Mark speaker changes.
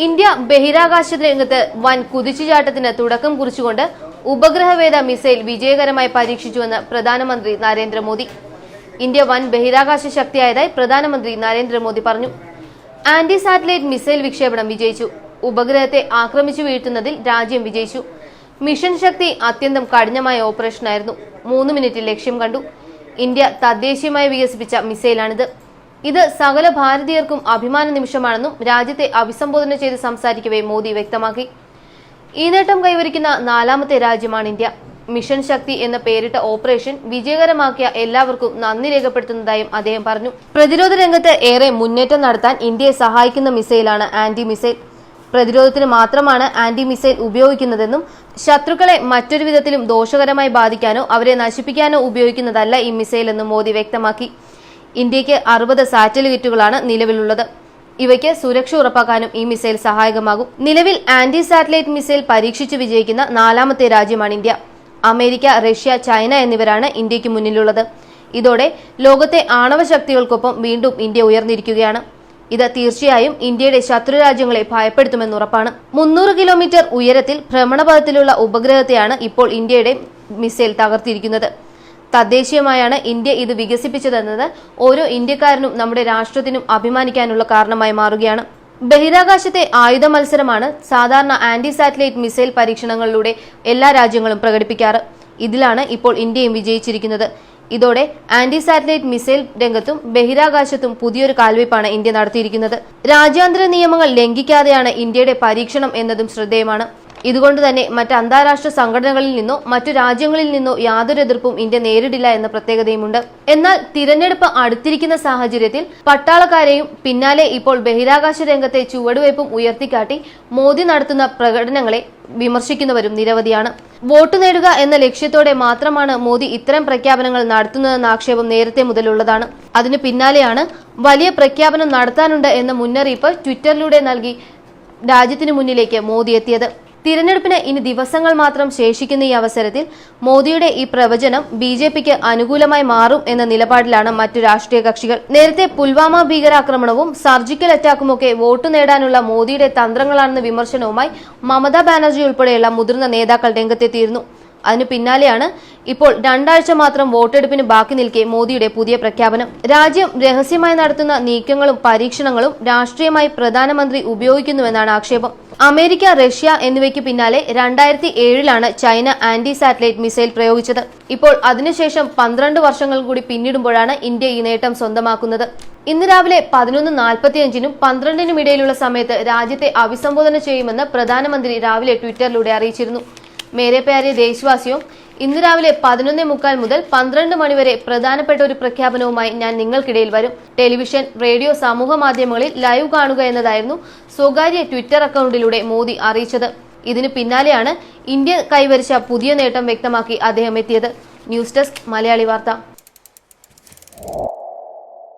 Speaker 1: India ബഹിരാകാശ രംഗത്ത് വൻ കുതിച്ചുചാട്ടത്തിന് തുടക്കം കുറിച്ചുകൊണ്ട് ഉപഗ്രഹവേദ മിസൈൽ വിജയകരമായി പരീക്ഷിച്ചുവെന്ന് പ്രധാനമന്ത്രി നരേന്ദ്രമോദി. ഇന്ത്യ വൻ ബഹിരാകാശ ശക്തിയായതായി പ്രധാനമന്ത്രി നരേന്ദ്രമോദി പറഞ്ഞു. ആന്റി സാറ്റലൈറ്റ് മിസൈൽ വിക്ഷേപണം വിജയിച്ചു. ഉപഗ്രഹത്തെ ആക്രമിച്ചു വീഴ്ത്തുന്നതിൽ രാജ്യം വിജയിച്ചു. മിഷൻ ശക്തി അത്യന്തം കഠിനമായ ഓപ്പറേഷനായിരുന്നു. മൂന്ന് മിനിറ്റിൽ ലക്ഷ്യം കണ്ടു. ഇന്ത്യ തദ്ദേശീയമായി വികസിപ്പിച്ച മിസൈലാണിത്. ഇത് സകല ഭാരതീയർക്കും അഭിമാന നിമിഷമാണെന്നും രാജ്യത്തെ അഭിസംബോധന ചെയ്ത് സംസാരിക്കവേ മോദി വ്യക്തമാക്കി. ഈ നേട്ടം കൈവരിക്കുന്ന നാലാമത്തെ രാജ്യമാണ് ഇന്ത്യ. മിഷൻ ശക്തി എന്ന പേരിട്ട ഓപ്പറേഷൻ വിജയകരമാക്കിയ എല്ലാവർക്കും നന്ദി രേഖപ്പെടുത്തുന്നതായും അദ്ദേഹം പറഞ്ഞു. പ്രതിരോധ രംഗത്ത് ഏറെ മുന്നേറ്റം നടത്താൻ ഇന്ത്യയെ സഹായിക്കുന്ന മിസൈലാണ് ആന്റി മിസൈൽ പ്രതിരോധത്തിന് മാത്രമാണ് ആന്റി മിസൈൽ ഉപയോഗിക്കുന്നതെന്നും ശത്രുക്കളെ മറ്റൊരു വിധത്തിലും ദോഷകരമായി ബാധിക്കാനോ അവരെ നശിപ്പിക്കാനോ ഉപയോഗിക്കുന്നതല്ല ഈ മിസൈൽ എന്നും മോദി വ്യക്തമാക്കി. ഇന്ത്യയ്ക്ക് അറുപത് സാറ്റലൈറ്റുകളാണ് നിലവിലുള്ളത്. ഇവയ്ക്ക് സുരക്ഷ ഉറപ്പാക്കാനും ഈ മിസൈൽ സഹായകമാകും. നിലവിൽ ആന്റി സാറ്റലൈറ്റ് മിസൈൽ പരീക്ഷിച്ചു വിജയിക്കുന്ന നാലാമത്തെ രാജ്യമാണ് ഇന്ത്യ. അമേരിക്ക റഷ്യ ചൈന എന്നിവരാണ് ഇന്ത്യയ്ക്ക് മുന്നിലുള്ളത്. ഇതോടെ ലോകത്തെ ആണവ ശക്തികൾക്കൊപ്പം വീണ്ടും ഇന്ത്യ ഉയർന്നിരിക്കുകയാണ്. ഇത് തീർച്ചയായും ഇന്ത്യയുടെ ശത്രു രാജ്യങ്ങളെ ഭയപ്പെടുത്തുമെന്ന് ഉറപ്പാണ്. മുന്നൂറ് കിലോമീറ്റർ ഉയരത്തിൽ ഭ്രമണപഥത്തിലുള്ള ഉപഗ്രഹത്തെയാണ് ഇപ്പോൾ ഇന്ത്യയുടെ മിസൈൽ തകർത്തിരിക്കുന്നത്. തദ്ദേശീയമായാണ് ഇന്ത്യ ഇത് വികസിപ്പിച്ചതെന്നത്. ഓരോ ഇന്ത്യക്കാരനും നമ്മുടെ രാഷ്ട്രത്തിനും അഭിമാനിക്കാനുള്ള കാരണമായി മാറുകയാണ്. ബഹിരാകാശത്തെ ആയുധ മത്സരമാണ് സാധാരണ ആന്റി സാറ്റലൈറ്റ് മിസൈൽ പരീക്ഷണങ്ങളിലൂടെ എല്ലാ രാജ്യങ്ങളും പ്രകടിപ്പിക്കാറ്. ഇതിലാണ് ഇപ്പോൾ ഇന്ത്യയും വിജയിച്ചിരിക്കുന്നത്. ഇതോടെ ആന്റി സാറ്റലൈറ്റ് മിസൈൽ രംഗത്തും ബഹിരാകാശത്തും പുതിയൊരു കാൽവയ്പാണ് ഇന്ത്യ നടത്തിയിരിക്കുന്നത്. രാജ്യാന്തര നിയമങ്ങൾ ലംഘിക്കാതെയാണ് ഇന്ത്യയുടെ പരീക്ഷണം എന്നതും ശ്രദ്ധേയമാണ്. ഇതുകൊണ്ട് തന്നെ മറ്റ് അന്താരാഷ്ട്ര സംഘടനകളിൽ നിന്നോ മറ്റു രാജ്യങ്ങളിൽ നിന്നോ യാതൊരു എതിർപ്പും ഇന്ത്യ നേരിടില്ല എന്ന പ്രത്യേകതയുമുണ്ട്. എന്നാൽ തിരഞ്ഞെടുപ്പ് അടുത്തിരിക്കുന്ന സാഹചര്യത്തിൽ പട്ടാളക്കാരെയും പിന്നാലെ ഇപ്പോൾ ബഹിരാകാശ രംഗത്തെ ചുവടുവയ്പും ഉയർത്തിക്കാട്ടി മോദി നടത്തുന്ന പ്രകടനങ്ങളെ വിമർശിക്കുന്നവരും നിരവധിയാണ്. വോട്ട് നേടുക എന്ന ലക്ഷ്യത്തോടെ മാത്രമാണ് മോദി ഇത്തരം പ്രഖ്യാപനങ്ങൾ നടത്തുന്നതെന്ന ആക്ഷേപം നേരത്തെ മുതലുള്ളതാണ്. അതിനു പിന്നാലെയാണ് വലിയ പ്രഖ്യാപനം നടത്താനുണ്ട് എന്ന മുന്നറിയിപ്പ് ട്വിറ്ററിലൂടെ നൽകി രാജ്യത്തിനു മുന്നിലേക്ക് മോദി എത്തിയത്. തിരഞ്ഞെടുപ്പിന് ഇനി ദിവസങ്ങൾ മാത്രം ശേഷിക്കുന്ന ഈ അവസരത്തിൽ മോദിയുടെ ഈ പ്രവചനം ബി ജെ പിക്ക് അനുകൂലമായി മാറും എന്ന നിലപാടിലാണ് മറ്റു രാഷ്ട്രീയ കക്ഷികൾ. നേരത്തെ പുൽവാമ ഭീകരാക്രമണവും സർജിക്കൽ അറ്റാക്കുമൊക്കെ വോട്ട് നേടാനുള്ള മോദിയുടെ തന്ത്രങ്ങളാണെന്ന വിമർശനവുമായി മമതാ ബാനർജി ഉൾപ്പെടെയുള്ള മുതിർന്ന നേതാക്കൾ രംഗത്തെത്തിയിരുന്നു. അതിനു പിന്നാലെയാണ് ഇപ്പോൾ രണ്ടാഴ്ച മാത്രം വോട്ടെടുപ്പിന് ബാക്കി നിൽക്കെ മോദിയുടെ പുതിയ പ്രഖ്യാപനം. രാജ്യം രഹസ്യമായി നടത്തുന്ന നീക്കങ്ങളും പരീക്ഷണങ്ങളും രാഷ്ട്രീയമായി പ്രധാനമന്ത്രി ഉപയോഗിക്കുന്നുവെന്നാണ് ആക്ഷേപം. അമേരിക്ക റഷ്യ എന്നിവയ്ക്ക് പിന്നാലെ രണ്ടായിരത്തി ഏഴിലാണ് ചൈന ആന്റി സാറ്റലൈറ്റ് മിസൈൽ പ്രയോഗിച്ചത്. ഇപ്പോൾ അതിനുശേഷം പന്ത്രണ്ട് വർഷങ്ങൾ കൂടി പിന്നിടുമ്പോഴാണ് ഇന്ത്യ ഈ നേട്ടം സ്വന്തമാക്കുന്നത്. ഇന്ന് രാവിലെ പതിനൊന്ന് നാൽപ്പത്തിയഞ്ചിനും പന്ത്രണ്ടിനും ഇടയിലുള്ള സമയത്ത് രാജ്യത്തെ അഭിസംബോധന ചെയ്യുമെന്ന് പ്രധാനമന്ത്രി രാവിലെ ട്വിറ്ററിലൂടെ അറിയിച്ചിരുന്നു. മേരെ പ്യാരെ ദേശവാസിയോ ഇന്ന് രാവിലെ പതിനൊന്നേ മുക്കാൽ മുതൽ പന്ത്രണ്ട് മണിവരെ പ്രധാനപ്പെട്ട ഒരു പ്രഖ്യാപനവുമായി ഞാൻ നിങ്ങൾക്കിടയിൽ വരും. ടെലിവിഷൻ റേഡിയോ സമൂഹ മാധ്യമങ്ങളിൽ ലൈവ് കാണുക എന്നതായിരുന്നു സ്വകാര്യ ട്വിറ്റർ അക്കൗണ്ടിലൂടെ മോദി അറിയിച്ചത്. ഇതിന് പിന്നാലെയാണ് ഇന്ത്യ കൈവരിച്ച പുതിയ നേട്ടം വ്യക്തമാക്കി അദ്ദേഹം എത്തിയത്. ന്യൂസ് ഡെസ്ക് മലയാളി വാർത്ത.